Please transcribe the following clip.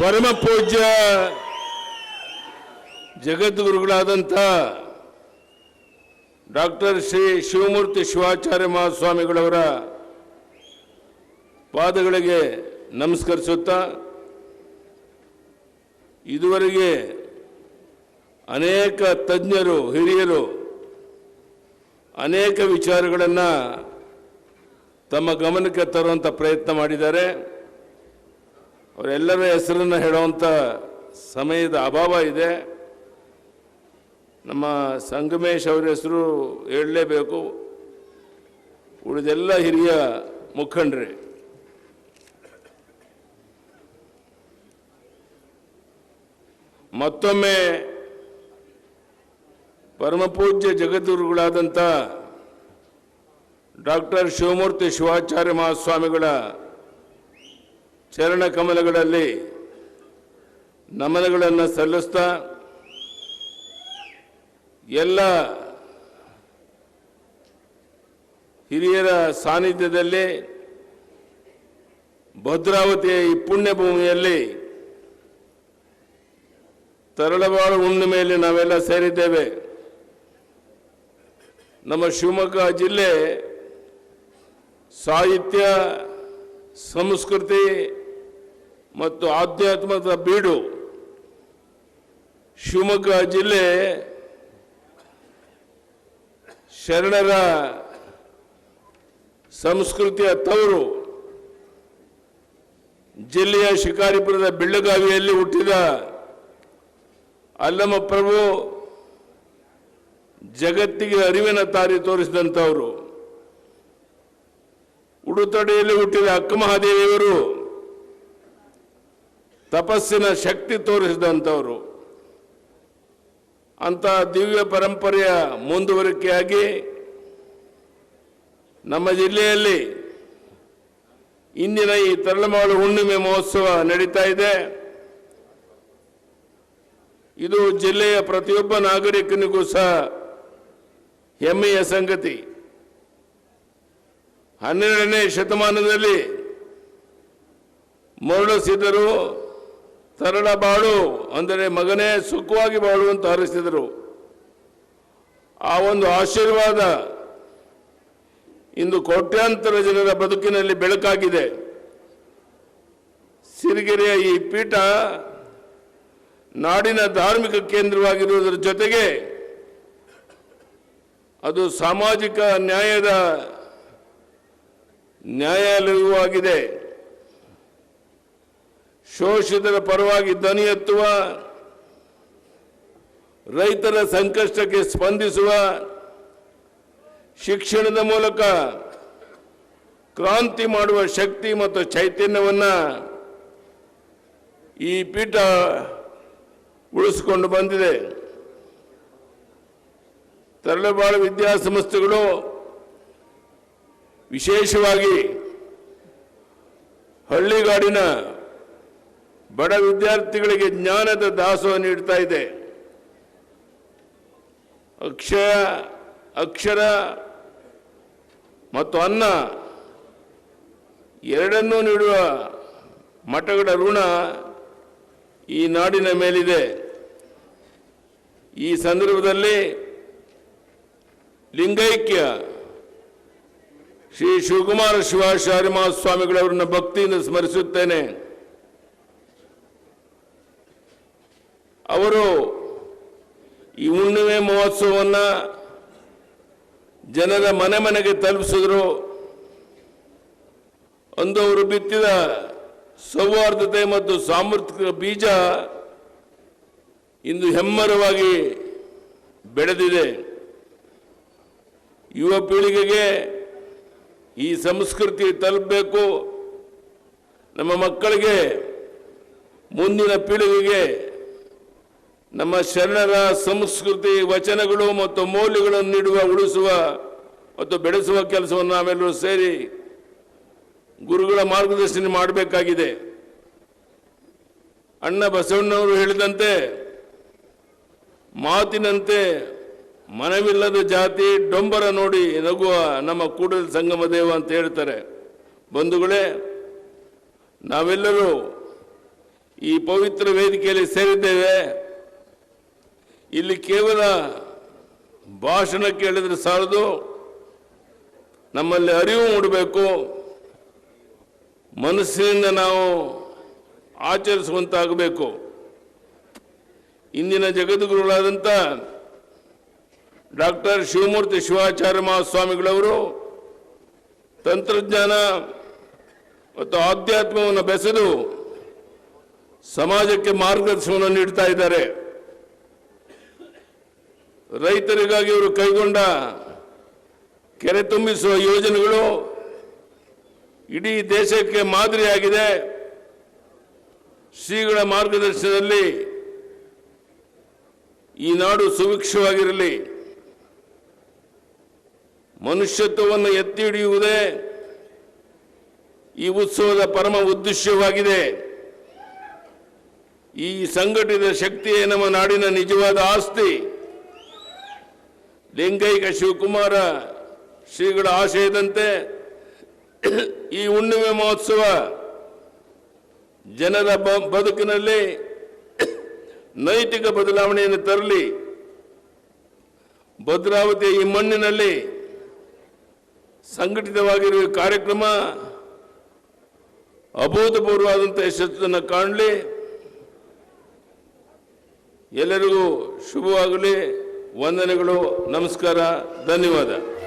ಪರಮ ಪೂಜ್ಯ ಜಗದ್ಗುರುಗಳಾದಂಥ ಡಾಕ್ಟರ್ ಶ್ರೀ ಶಿವಮೂರ್ತಿ ಶಿವಾಚಾರ್ಯ ಮಹಾಸ್ವಾಮಿಗಳವರ ಪಾದಗಳಿಗೆ ನಮಸ್ಕರಿಸುತ್ತಾ, ಇದುವರೆಗೆ ಅನೇಕ ತಜ್ಞರು, ಹಿರಿಯರು ಅನೇಕ ವಿಚಾರಗಳನ್ನು ತಮ್ಮ ಗಮನಕ್ಕೆ ತರುವಂಥ ಪ್ರಯತ್ನ ಮಾಡಿದ್ದಾರೆ. ಅವರೆಲ್ಲರ ಹೆಸರನ್ನು ಹೇಳುವಂಥ ಸಮಯದ ಅಭಾವ ಇದೆ. ನಮ್ಮ ಸಂಗಮೇಶ್ ಅವರ ಹೆಸರು ಹೇಳಲೇಬೇಕು. ಉಳಿದೆಲ್ಲ ಹಿರಿಯ ಮುಖಂಡ್ರೆ. ಮತ್ತೊಮ್ಮೆ ಪರಮಪೂಜ್ಯ ಜಗದ್ಗುರುಗಳಾದಂಥ ಡಾಕ್ಟರ್ ಶಿವಮೂರ್ತಿ ಶಿವಾಚಾರ್ಯ ಮಹಾಸ್ವಾಮಿಗಳ ಚರಣ ಕಮಲಗಳಲ್ಲಿ ನಮನಗಳನ್ನು ಸಲ್ಲಿಸ್ತಾ ಎಲ್ಲ ಹಿರಿಯರ ಸಾನ್ನಿಧ್ಯದಲ್ಲಿ ಭದ್ರಾವತಿಯ ಈ ಪುಣ್ಯಭೂಮಿಯಲ್ಲಿ ತರಳಬಾಳು ಹುಣ್ಣಿಮೆಯಲ್ಲಿ ನಾವೆಲ್ಲ ಸೇರಿದ್ದೇವೆ. ನಮ್ಮ ಶಿವಮೊಗ್ಗ ಜಿಲ್ಲೆ ಸಾಹಿತ್ಯ, ಸಂಸ್ಕೃತಿ ಮತ್ತು ಆಧ್ಯಾತ್ಮದ ಬೀಡು. ಶಿವಮೊಗ್ಗ ಜಿಲ್ಲೆ ಶರಣರ ಸಂಸ್ಕೃತಿಯ ತವರು. ಜಿಲ್ಲೆಯ ಶಿಕಾರಿಪುರದ ಬೆಳ್ಳಗಾವಿಯಲ್ಲಿ ಹುಟ್ಟಿದ ಅಲ್ಲಮ್ಮ ಪ್ರಭು ಜಗತ್ತಿಗೆ ಅರಿವಿನ ತಾರಿ ತೋರಿಸಿದಂಥವರು. ಉಡುತಡೆಯಲ್ಲಿ ಹುಟ್ಟಿದ ಅಕ್ಕಮಹಾದೇವಿಯವರು ತಪಸ್ಸಿನ ಶಕ್ತಿ ತೋರಿಸಿದಂಥವರು. ಅಂತ ದಿವ್ಯ ಪರಂಪರೆಯ ಮುಂದುವರಿಕೆಯಾಗಿ ನಮ್ಮ ಜಿಲ್ಲೆಯಲ್ಲಿ ಇಂದಿನ ಈ ತರಳಮಾಳು ಹುಣ್ಣಿಮೆ ಮಹೋತ್ಸವ ನಡೀತಾ ಇದೆ. ಇದು ಜಿಲ್ಲೆಯ ಪ್ರತಿಯೊಬ್ಬ ನಾಗರಿಕನಿಗೂ ಸಹ ಹೆಮ್ಮೆಯ ಸಂಗತಿ. ಹನ್ನೆರಡನೇ ಶತಮಾನದಲ್ಲಿ ಮರಳಿಸಿದರು ತರಳ ಬಾಳು ಅಂದರೆ ಮಗನೇ ಸುಖವಾಗಿ ಬಾಳು ಅಂತ ಹರಿಸಿದರು ಆ ಒಂದು ಆಶೀರ್ವಾದ ಇಂದು ಕೋಟ್ಯಾಂತರ ಜನರ ಬದುಕಿನಲ್ಲಿ ಬೆಳಕಾಗಿದೆ. ಸಿರಿಗೆರೆಯ ಈ ಪೀಠ ನಾಡಿನ ಧಾರ್ಮಿಕ ಕೇಂದ್ರವಾಗಿರುವುದರ ಜೊತೆಗೆ ಅದು ಸಾಮಾಜಿಕ ನ್ಯಾಯದ ನ್ಯಾಯಾಲಯವೂ ಆಗಿದೆ ಶೋಷಿತರ ಪರವಾಗಿ ಧ್ವನಿ ಎತ್ತುವ, ರೈತರ ಸಂಕಷ್ಟಕ್ಕೆ ಸ್ಪಂದಿಸುವ, ಶಿಕ್ಷಣದ ಮೂಲಕ ಕ್ರಾಂತಿ ಮಾಡುವ ಶಕ್ತಿ ಮತ್ತು ಚೈತನ್ಯವನ್ನು ಈ ಪೀಠ ಉಳಿಸಿಕೊಂಡು ಬಂದಿದೆ. ತರಳಬಾಳು ವಿದ್ಯಾಸಂಸ್ಥೆಗಳು ವಿಶೇಷವಾಗಿ ಹಳ್ಳಿಗಾಡಿನ ಬಡ ವಿದ್ಯಾರ್ಥಿಗಳಿಗೆ ಜ್ಞಾನದ ದಾಸೋಹ ನೀಡ್ತಾ ಇದೆ. ಅಕ್ಷಯ, ಅಕ್ಷರ ಮತ್ತು ಅನ್ನ ಎರಡನ್ನೂ ನೀಡುವ ಮಠಗಳ ಋಣ ಈ ನಾಡಿನ ಮೇಲಿದೆ. ಈ ಸಂದರ್ಭದಲ್ಲಿ ಲಿಂಗೈಕ್ಯ ಶ್ರೀ ಶಿವಕುಮಾರ ಶಿವಾಚಾರ್ಯ ಮಹಾಸ್ವಾಮಿಗಳವರನ್ನ ಭಕ್ತಿಯಿಂದ ಸ್ಮರಿಸುತ್ತೇನೆ. ಅವರು ಈ ಹುಣ್ಣಿಮೆ ಮಹೋತ್ಸವವನ್ನು ಜನರ ಮನೆ ಮನೆಗೆ ತಲುಪಿಸಿದ್ರು. ಅಂದು ಅವರು ಬಿತ್ತಿದ ಸೌಹಾರ್ದತೆ ಮತ್ತು ಸಾಮರ್ಥ್ಯ ಬೀಜ ಇಂದು ಹೆಮ್ಮರವಾಗಿ ಬೆಳೆದಿದೆ. ಯುವ ಪೀಳಿಗೆಗೆ ಈ ಸಂಸ್ಕೃತಿ ತಲುಪಬೇಕು. ನಮ್ಮ ಮಕ್ಕಳಿಗೆ ಮುಂದಿನ ಪೀಳಿಗೆಗೆ ನಮ್ಮ ಶರಣರ ಸಂಸ್ಕೃತಿ, ವಚನಗಳು ಮತ್ತು ಮೌಲ್ಯಗಳನ್ನು ನೀಡುವ, ಉಳಿಸುವ ಮತ್ತು ಬೆಳೆಸುವ ಕೆಲಸವನ್ನು ನಾವೆಲ್ಲರೂ ಸೇರಿ ಗುರುಗಳ ಮಾರ್ಗದರ್ಶನ ಮಾಡಬೇಕಾಗಿದೆ. ಅಣ್ಣ ಬಸವಣ್ಣವರು ಹೇಳಿದಂತೆ, ಮಾತಿನಂತೆ ಮನವಿಲ್ಲದ ಜಾತಿ ಡೊಂಬರ ನೋಡಿ ನಗುವ ನಮ್ಮ ಕೂಡಲ ಸಂಗಮ ದೇವ ಅಂತ ಹೇಳ್ತಾರೆ. ಬಂಧುಗಳೇ, ನಾವೆಲ್ಲರೂ ಈ ಪವಿತ್ರ ವೇದಿಕೆಯಲ್ಲಿ ಸೇರಿದ್ದೇವೆ. ಇಲ್ಲಿ ಕೇವಲ ಭಾಷಣ ಕೇಳಿದರೆ ಸಾಲದು, ನಮ್ಮಲ್ಲಿ ಅರಿವು ಮೂಡಬೇಕು. ಮನಸ್ಸಿನಿಂದ ನಾವು ಆಚರಿಸುವಂತಾಗಬೇಕು. ಇಂದಿನ ಜಗದ್ಗುರುಗಳಾದಂಥ ಡಾಕ್ಟರ್ ಶಿವಮೂರ್ತಿ ಶಿವಾಚಾರ್ಯ ಮಹಾಸ್ವಾಮಿಗಳವರು ತಂತ್ರಜ್ಞಾನ ಮತ್ತು ಆಧ್ಯಾತ್ಮವನ್ನು ಬೆಸೆದು ಸಮಾಜಕ್ಕೆ ಮಾರ್ಗದರ್ಶನವನ್ನು ನೀಡ್ತಾ ಇದ್ದಾರೆ. ರೈತರಿಗಾಗಿ ಇವರು ಕೈಗೊಂಡ ಕೆರೆ ತುಂಬಿಸುವ ಯೋಜನೆಗಳು ಇಡೀ ದೇಶಕ್ಕೆ ಮಾದರಿಯಾಗಿದೆ. ಶ್ರೀಗಳ ಮಾರ್ಗದರ್ಶನದಲ್ಲಿ ಈ ನಾಡು ಸುಭಿಕ್ಷವಾಗಿರಲಿ. ಮನುಷ್ಯತ್ವವನ್ನು ಎತ್ತಿ ಹಿಡಿಯುವುದೇ ಈ ಉತ್ಸವದ ಪರಮ ಉದ್ದೇಶವಾಗಿದೆ. ಈ ಸಂಘಟಿತ ಶಕ್ತಿಯೇ ನಮ್ಮ ನಾಡಿನ ನಿಜವಾದ ಆಸ್ತಿ. ಲಿಂಗೈಕ ಶಿವಕುಮಾರ ಶ್ರೀಗಳ ಆಶಯದಂತೆ ಈ ಹುಣ್ಣಿಮೆ ಮಹೋತ್ಸವ ಜನರ ಬದುಕಿನಲ್ಲಿ ನೈತಿಕ ಬದಲಾವಣೆಯನ್ನು ತರಲಿ. ಭದ್ರಾವತಿಯ ಈ ಮಣ್ಣಿನಲ್ಲಿ ಸಂಘಟಿತವಾಗಿರುವ ಕಾರ್ಯಕ್ರಮ ಅಭೂತಪೂರ್ವವಾದಂಥ ಯಶಸ್ಸನ್ನು ಕಾಣಲಿ. ಎಲ್ಲರಿಗೂ ಶುಭವಾಗಲಿ. ವಂದನೆಗಳು ನಮಸ್ಕಾರ ಧನ್ಯವಾದ.